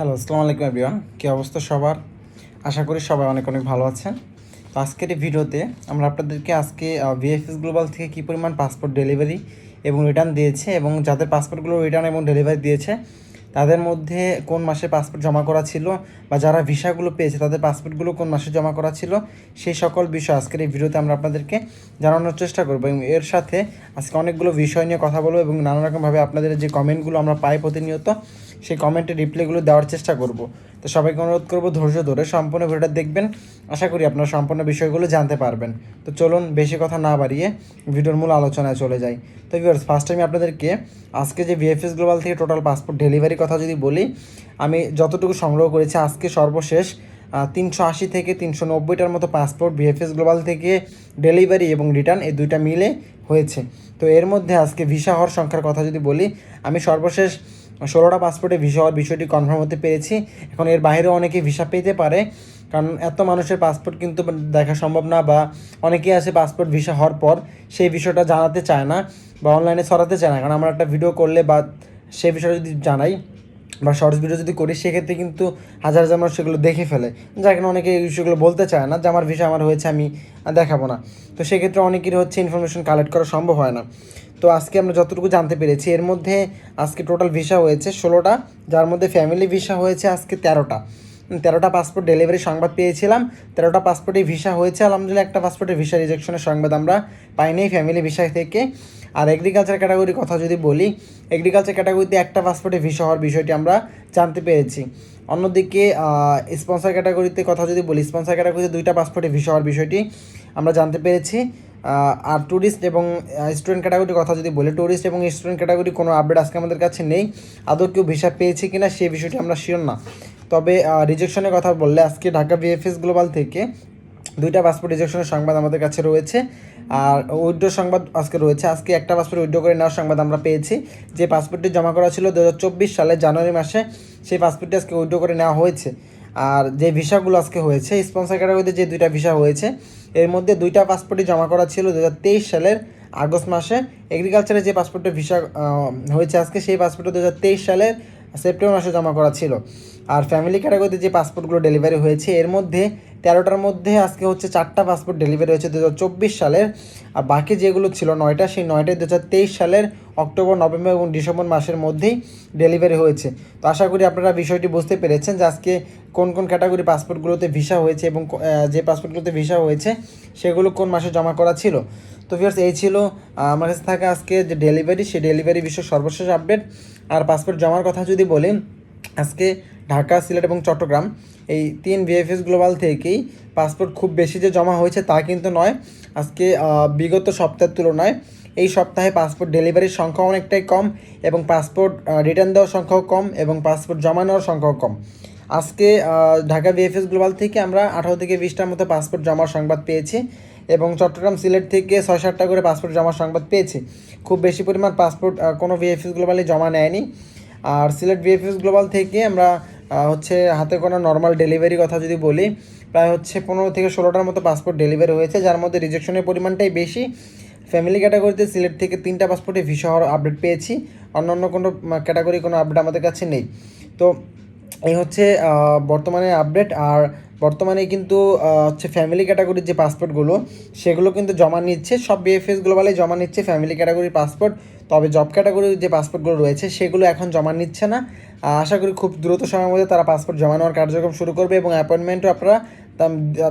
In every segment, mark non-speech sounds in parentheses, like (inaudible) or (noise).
Hello আসসালামু আলাইকুম everyone কী অবস্থা সবার? আশা করি সবাই অনেক অনেক ভালো আছেন। তো আজকের এই ভিডিওতে আমরা আপনাদেরকে আজকে ভিএফএস গ্লোবাল থেকে কী পরিমাণ পাসপোর্ট ডেলিভারি এবং রিটার্ন দিয়েছে এবং যাদের পাসপোর্টগুলো রিটার্ন এবং ডেলিভারি দিয়েছে, তাদের মধ্যে কোন মাসে পাসপোর্ট জমা করা ছিল বা যারা ভিসাগুলো পেয়েছে, তাদের পাসপোর্টগুলো কোন মাসে জমা করা ছিল, সেই সকল বিষয় আজকের এই ভিডিওতে আমরা আপনাদেরকে জানানোর চেষ্টা করব এবং এর সাথে আজকে অনেকগুলো বিষয় নিয়ে কথা বলব এবং নানা রকমভাবে আপনাদের যে কমেন্টগুলো আমরা পাই প্রতিনিয়ত সেই কমেন্টের রিপ্লাইগুলো দেওয়ার চেষ্টা করব। তো সবাইকে অনুরোধ করব ধৈর্য ধরে সম্পূর্ণ ভিডিওটা দেখবেন। আশা করি আপনারা সম্পূর্ণ বিষয়গুলো জানতে পারবেন। তো চলুন বেশি কথা না বাড়িয়ে ভিডিওর মূল আলোচনায় চলে যাই। তো ভিউয়ার্স ফার্স্ট আমি আপনাদেরকে আজকে যে ভিএফএস গ্লোবাল থেকে টোটাল পাসপোর্ট ডেলিভারি কথা যদি বলি, আমি যতটুকু সংগ্রহ করেছি আজকে সর্বশেষ তিনশো আশি থেকে তিনশো নব্বইটার মতো পাসপোর্ট ভিএফএস গ্লোবাল থেকে ডেলিভারি এবং রিটার্ন এই দুইটা মিলে হয়েছে। তো এর মধ্যে আজকে ভিসা হওয়ার সংখ্যার কথা যদি বলি, আমি সর্বশেষ ষোলোটা পাসপোর্টে ভিসা হওয়ার বিষয়টি কনফার্ম হতে পেরেছি। এখন এর বাইরেও অনেকে ভিসা পেতে পারে। কারণ এত মানুষের পাসপোর্ট কিন্তু দেখা সম্ভব না বা অনেকেই আছে পাসপোর্ট ভিসা হওয়ার পর সেই বিষয়টা জানাতে চায় না বা অনলাইনে ছড়াতে চায় না। কারণ আমরা একটা ভিডিও করলে বা সেই বিষয়টা যদি জানাই বা শর্টস ভিডিও যদি করি, সেক্ষেত্রে কিন্তু হাজার হাজার মানুষ সেগুলো দেখে ফেলে। যার কারণে অনেকে এই বিষয়গুলো বলতে চায় না যে, আমার ভিসা আমার হয়েছে, আমি দেখাবো না। তো সেক্ষেত্রে অনেকের হচ্ছে ইনফরমেশন কালেক্ট করা সম্ভব হয় না। তো আজকে আমরা যতটুকু জানতে পেরেছি, এর মধ্যে আজকে টোটাল ভিসা হয়েছে ষোলোটা, যার মধ্যে ফ্যামিলি ভিসা হয়েছে আজকে তেরোটা। তেরোটা পাসপোর্ট ডেলিভারি সংবাদ পেয়েছিলাম। তেরোটা পাসপোর্টে ভিসা হয়েছে, আলহামদুলিল্লাহ একটা পাসপোর্টে ভিসা রিজেকশনের সংবাদ আমরা পাইনি ফ্যামিলি ভিসা থেকে। আর এগ্রিকালচার ক্যাটাগরির কথা যদি বলি এগ্রিকালচার ক্যাটাগরিতে একটা পাসপোর্টে ভিসা হওয়ার বিষয়টি আমরা জানতে পেরেছি। অন্যদিকে স্পন্সার ক্যাটাগরিতে কথা যদি বলি স্পন্সার ক্যাটাগরিতে দুইটা পাসপোর্টে ভিসা হওয়ার বিষয়টি আমরা জানতে পেরেছি। আর ট্যুরিস্ট এবং স্টুডেন্ট ক্যাটাগরির কথা যদি বলি ট্যুরিস্ট এবং স্টুডেন্ট ক্যাটাগরি কোনো আপডেট আজকে আমাদের কাছে নেই। আদৌ কেউ ভিসা পেয়েছে কিনা সেই বিষয়টি আমরা শিওর না। তবে রিজেকশনের কথা বললে, আজকে ঢাকা বিএফএস গ্লোবাল থেকে দুইটা পাসপোর্ট রিজেকশনের সংবাদ আমাদের কাছে রয়েছে। আর উইড্রো সংবাদ আজকে রয়েছে। আজকে একটা পাসপোর্ট উইড্রো করে নেওয়ার সংবাদ আমরা পেয়েছি। যে পাসপোর্টটি জমা করা ছিল দু সালে, জানুয়ারি মাসে, সেই পাসপোর্টটি আজকে উইড্রো করে নেওয়া হয়েছে। আর যে ভিসাগুলো আজকে হয়েছে স্পন্সার ক্যাটাগরিতে যে দুইটা ভিসা হয়েছে, এর মধ্যে দুইটা পাসপোর্টই জমা করা ছিল দু হাজার তেইশ সালের আগস্ট মাসে। এগ্রিকালচারে যে পাসপোর্টের ভিসা হয়েছে আজকে, সেই পাসপোর্টটা দু হাজার তেইশ সালের সেপ্টেম্বর মাসে জমা করা ছিল। আর ফ্যামিলি ক্যাটাগরিতে যে পাসপোর্টগুলো ডেলিভারি হয়েছে, এর মধ্যে তেরোটার মধ্যে আজকে হচ্ছে চারটা পাসপোর্ট ডেলিভারি হয়েছে দু হাজার চব্বিশ সালের। আর বাকি যেগুলো ছিল নয়টা, সেই নয়টাই দু সালের অক্টোবর, নভেম্বর এবং ডিসেম্বর মাসের মধ্যেই ডেলিভারি হয়েছে। তো আশা করি আপনারা বিষয়টি বুঝতে পেরেছেন যে আজকে কোন কোন ক্যাটাগরি পাসপোর্টগুলোতে ভিসা হয়েছে এবং যে পাসপোর্টগুলোতে ভিসা হয়েছে, সেগুলো কোন মাসে জমা করা ছিল। তো ভিউয়ার্স এই ছিল আমার কাছে থাকা আজকে যে ডেলিভারি সেই ডেলিভারি বিষয়ে সর্বশেষ আপডেট আর পাসপোর্ট জমার কথা যদি বলি, আজকে ঢাকা, সিলেট এবং চট্টগ্রাম, এই তিন ভিএফএস গ্লোবাল থেকেই পাসপোর্ট খুব বেশি যে জমা হয়েছে তা কিন্তু নয়। আজকে বিগত সপ্তাহের তুলনায় এই সপ্তাহে পাসপোর্ট ডেলিভারির সংখ্যা অনেকটাই কম এবং পাসপোর্ট রিটার্ন দেওয়ার সংখ্যাও কম এবং পাসপোর্ট জমা নেওয়ার সংখ্যাও কম। আজকে ঢাকা বিএফএস গ্লোবাল থেকে আমরা আঠারো থেকে বিশটার মতো পাসপোর্ট জমার সংবাদ পেয়েছি এবং চট্টগ্রাম, সিলেট থেকে ছয় সাতটা করে পাসপোর্ট জমার সংবাদ পেয়েছি। খুব বেশি পরিমাণ পাসপোর্ট কোনো ভিএফএস গ্লোবালে জমা নেয়নি। আর সিলেট ভিএফএস গ্লোবাল থেকে আমরা হচ্ছে হাতে কোনো নর্মাল ডেলিভারি কথা যদি বলি, প্রায় হচ্ছে পনেরো থেকে ষোলোটার মতো পাসপোর্ট ডেলিভারি হয়েছে, যার মধ্যে রিজেকশনের পরিমাণটাই বেশি। ফ্যামিলি ক্যাটাগরিতে সিলেট থেকে তিনটা পাসপোর্টে ভিসা হওয়ার আপডেট পেয়েছি। অন্য অন্য কোনো ক্যাটাগরি কোনো আপডেট আমাদের কাছে নেই। তো এই হচ্ছে বর্তমানে আপডেট আর বর্তমানে কিন্তু হচ্ছে ফ্যামিলি ক্যাটাগরির যে পাসপোর্টগুলো সেগুলো কিন্তু জমা নিচ্ছে। সব বিএফএস গ্লোবালে জমা নিচ্ছে ফ্যামিলি ক্যাটাগরির পাসপোর্ট তবে জব ক্যাটাগরির যে পাসপোর্টগুলো রয়েছে, সেগুলো এখন জমা নিচ্ছে না। আশা করি খুব দ্রুত সময়ের মধ্যে তারা পাসপোর্ট জমা নেওয়ার কার্যক্রম শুরু করবে এবং অ্যাপয়েন্টমেন্টও আপনারা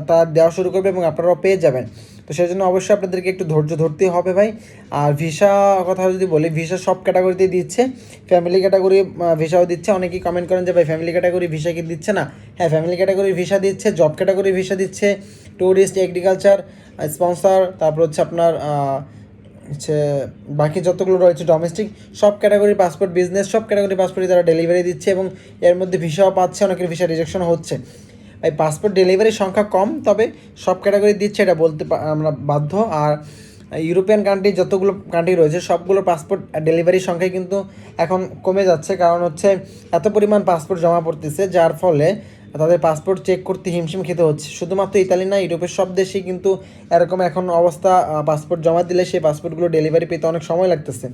তা দেওয়া শুরু করবে এবং আপনারাও পেয়ে যাবেন। তো সেই জন্য অবশ্যই আপনাদেরকে একটু ধৈর্য ধরতে হবে ভাই। আর ভিসা কথা যদি বলি ভিসা সব ক্যাটাগরিতে দিচ্ছে। ফ্যামিলি ক্যাটাগরি ভিসাও দিচ্ছে। অনেকেই কমেন্ট করেন যে, ভাই ফ্যামিলি ক্যাটাগরি ভিসা কি দিচ্ছে না? হ্যাঁ ফ্যামিলি ক্যাটাগরি ভিসা দিচ্ছে জব ক্যাটাগরি ভিসা দিচ্ছে ট্যুরিস্ট এগ্রিকালচার স্পন্সার তারপর হচ্ছে আপনার হচ্ছে বাকি যতগুলো রয়েছে ডোমেস্টিক সব ক্যাটাগরি পাসপোর্ট বিজনেস সব ক্যাটাগরি পাসপোর্টই তারা ডেলিভারি দিচ্ছে এবং এর মধ্যে ভিসাও পাচ্ছে, অনেকের ভিসা রিজেকশন হচ্ছে। এই পাসপোর্ট ডেলিভারির সংখ্যা কম, তবে সব ক্যাটাগরি দিচ্ছে এটা বলতে আমরা বাধ্য। আর ইউরোপিয়ান কান্ট্রি যতগুলো কান্ট্রি রয়েছে, সবগুলো পাসপোর্ট ডেলিভারির সংখ্যাই কিন্তু এখন কমে যাচ্ছে। কারণ হচ্ছে এত পরিমাণ পাসপোর্ট জমা পড়তেছে, যার ফলে তাদের পাসপোর্ট চেক করতে হিমশিম খেতে হচ্ছে। শুধুমাত্র ইতালি না, ইউরোপের সব দেশেই কিন্তু এরকম এখন অবস্থা পাসপোর্ট জমা দিলে সেই পাসপোর্টগুলো ডেলিভারি পেতে অনেক সময় লাগতেছে।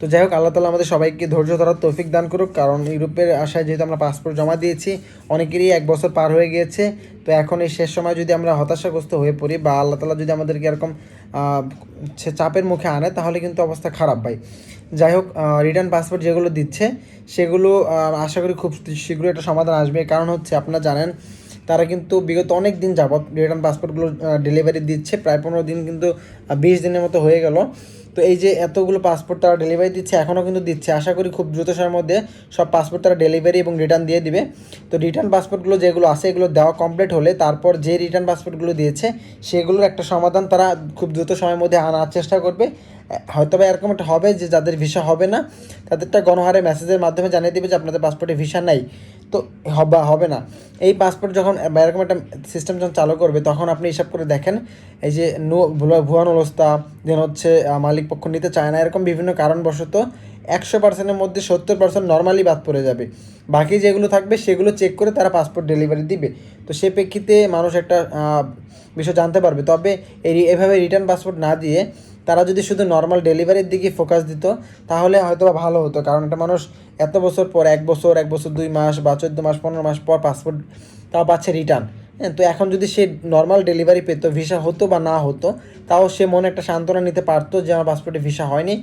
তো যাই হোক, আল্লাহ তালা আমাদের সবাইকে ধৈর্য ধরার তৌফিক দান করুক, কারণ ইউরোপের আশায় যেহেতু আমরা পাসপোর্ট জমা দিয়েছি, অনেকেরই এক বছর পার হয়ে গিয়েছে। তো এখন এই শেষ সময় যদি আমরা হতাশাগ্রস্ত হয়ে পড়ি বা আল্লাহ তালা যদি আমাদেরকে এরকম চাপের মুখে আনে, তাহলে কিন্তু অবস্থা খারাপ ভাই। যাই হোক রিটার্ন পাসপোর্ট যেগুলো দিচ্ছে, সেগুলো আশা করি খুব শীঘ্রই একটা সমাধান আসবে। কারণ হচ্ছে, আপনারা জানেন, তারা কিন্তু বিগত অনেক দিন যাবৎ রিটার্ন পাসপোর্টগুলো ডেলিভারি দিচ্ছে। প্রায় পনেরো দিন কিন্তু বিশ দিনের মতো হয়ে গেল। তো এই যে এতগুলো পাসপোর্ট তারা ডেলিভারি দিচ্ছে, এখনও কিন্তু দিচ্ছে। আশা করি খুব দ্রুত সময়ের মধ্যে সব পাসপোর্ট তারা ডেলিভারি এবং রিটার্ন দিয়ে দিবে। তো রিটার্ন পাসপোর্টগুলো যেগুলো আছে, এগুলো দেওয়া কমপ্লিট হলে তারপর যে রিটার্ন পাসপোর্টগুলো দিয়েছে, সেগুলোর একটা সমাধান তারা খুব দ্রুত সময়ের মধ্যে আনার চেষ্টা করবে। হয়তো বা এরকম একটা হবে যে যাদের ভিসা হবে না, তাদেরটা গণহারে মেসেজের মাধ্যমে জানিয়ে দেবে যে আপনাদের পাসপোর্টে ভিসা নাই। তো হবে হবে না। এই পাসপোর্ট যখন এরকম একটা সিস্টেম যখন চালু করবে, তখন আপনি হিসাব করে দেখেন, এই যে ভুয়ান অবস্থা দেন হচ্ছে মালিক পক্ষ নিতে চায় না, এরকম বিভিন্ন কারণবশত একশো পার্সেন্টের মধ্যে সত্তর পার্সেন্ট নর্মালি বাদ পড়ে যাবে। বাকি যেগুলো থাকবে, সেগুলো চেক করে তারা পাসপোর্ট ডেলিভারি দিবে। তো সে প্রেক্ষিতে মানুষ একটা বিষয় জানতে পারবে। তবে এই এভাবে রিটার্ন পাসপোর্ট না দিয়ে তারা যদি শুধু নর্মাল ডেলিভারির দিকে ফোকাস দিত, তাহলে হয়তো ভালো হতো। কারণ একটা মানুষ এত বছর পর, এক বছর এক বছর, দুই মাস বা চোদ্দ মাস, পনেরো মাস পর পাসপোর্ট তাও পাচ্ছে রিটার্ন হ্যাঁ তো এখন যদি সে নর্মাল ডেলিভারি পেত ভিসা হতো বা না হতো, তাও সে মনে একটা সান্ত্বনা নিতে পারতো যে আমার পাসপোর্টে ভিসা হয়নি,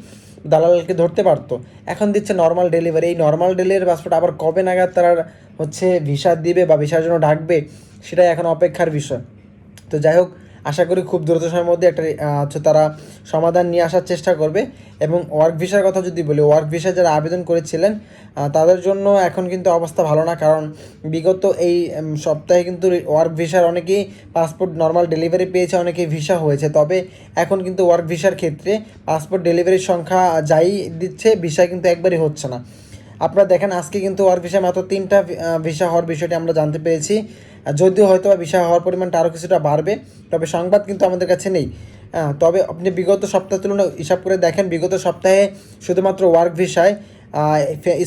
দালালকে ধরতে পারতো। এখন দিচ্ছে নর্মাল ডেলিভারি এই নর্মাল ডেলিভারি পাসপোর্ট আবার কবে নাগাদ তারা হচ্ছে ভিসা দিবে বা ভিসার জন্য ডাকবে, সেটাই এখন অপেক্ষার বিষয়। তো যাই হোক আশা করি খুব দ্রুত সময়ের মধ্যে একটা হচ্ছে তারা সমাধান নিয়ে আসার চেষ্টা করবে। এবং ওয়ার্ক ভিসার কথা যদি বলি ওয়ার্ক ভিসা যারা আবেদন করেছিলেন তাদের জন্য এখন কিন্তু অবস্থা ভালো না। কারণ বিগত এই সপ্তাহে কিন্তু ওয়ার্ক ভিসার অনেকেই পাসপোর্ট নর্মাল ডেলিভারি পেয়েছে, অনেকেই ভিসা হয়েছে। তবে এখন কিন্তু ওয়ার্ক ভিসার ক্ষেত্রে পাসপোর্ট ডেলিভারির সংখ্যা যাই দিচ্ছে ভিসা কিন্তু একবারই হচ্ছে না। আপনারা দেখেন, আজকে কিন্তু ওয়ার্ক ভিসা মাত্র তিনটা ভিসা হওয়ার বিষয়টি আমরা জানতে পেরেছি। যদিও হয়তো ভিসা হওয়ার পরিমাণটা আরও কিছুটা বাড়বে, তবে সংবাদ কিন্তু আমাদের কাছে নেই। তবে আপনি বিগত সপ্তাহ তুলনায় হিসাব করে দেখেন, বিগত সপ্তাহে শুধুমাত্র ওয়ার্ক ভিসায়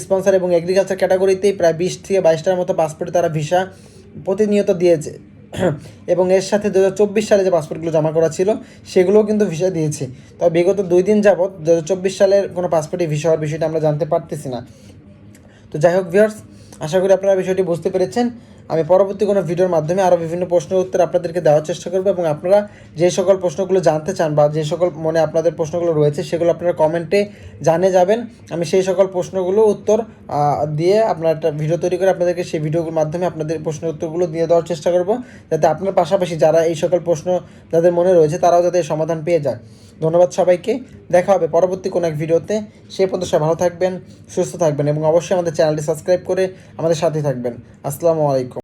স্পন্সর এবং এগ্রিকালচার ক্যাটাগরিতেই প্রায় বিশ থেকে বাইশটার মতো পাসপোর্টে তারা ভিসা প্রতিনিয়ত দিয়েছে। (clears throat) এবং এর সাথে দু হাজার চব্বিশ সালে যে পাসপোর্টগুলো জমা করা ছিল, সেগুলোও কিন্তু ভিসা দিয়েছে। তবে বিগত দুই দিন যাবৎ দু হাজার চব্বিশ সালের কোনো পাসপোর্টে ভিসা হওয়ার বিষয়টা আমরা জানতে পারতেছি না। তো যাই হোক ভিউয়ার্স আশা করি আপনারা বিষয়টি বুঝতে পেরেছেন। আমি পরবর্তী কোনো ভিডিওর মাধ্যমে আরও বিভিন্ন প্রশ্নের উত্তর আপনাদেরকে দেওয়ার চেষ্টা করব এবং আপনারা যে সকল প্রশ্নগুলো জানতে চান বা যে সকল মনে আপনাদের প্রশ্নগুলো রয়েছে, সেগুলো আপনারা কমেন্টে জানিয়ে যাবেন। আমি সেই সকল প্রশ্নগুলো উত্তর দিয়ে আপনার একটা ভিডিও তৈরি করে আপনাদেরকে সেই ভিডিওর মাধ্যমে আপনাদের প্রশ্নের উত্তরগুলো দিয়ে দেওয়ার চেষ্টা করব, যাতে আপনার পাশাপাশি যারা এই সকল প্রশ্ন যাদের মনে রয়েছে, তারাও যাতে সমাধান পেয়ে যায়। ধন্যবাদ সবাইকে। দেখা হবে পরবর্তী কোনো এক ভিডিওতে। সে পর্যন্ত সবাই ভালো থাকবেন, সুস্থ থাকবেন এবং অবশ্যই আমাদের চ্যানেলটি সাবস্ক্রাইব করে আমাদের সাথে থাকবেন। আসসালামু আলাইকুম।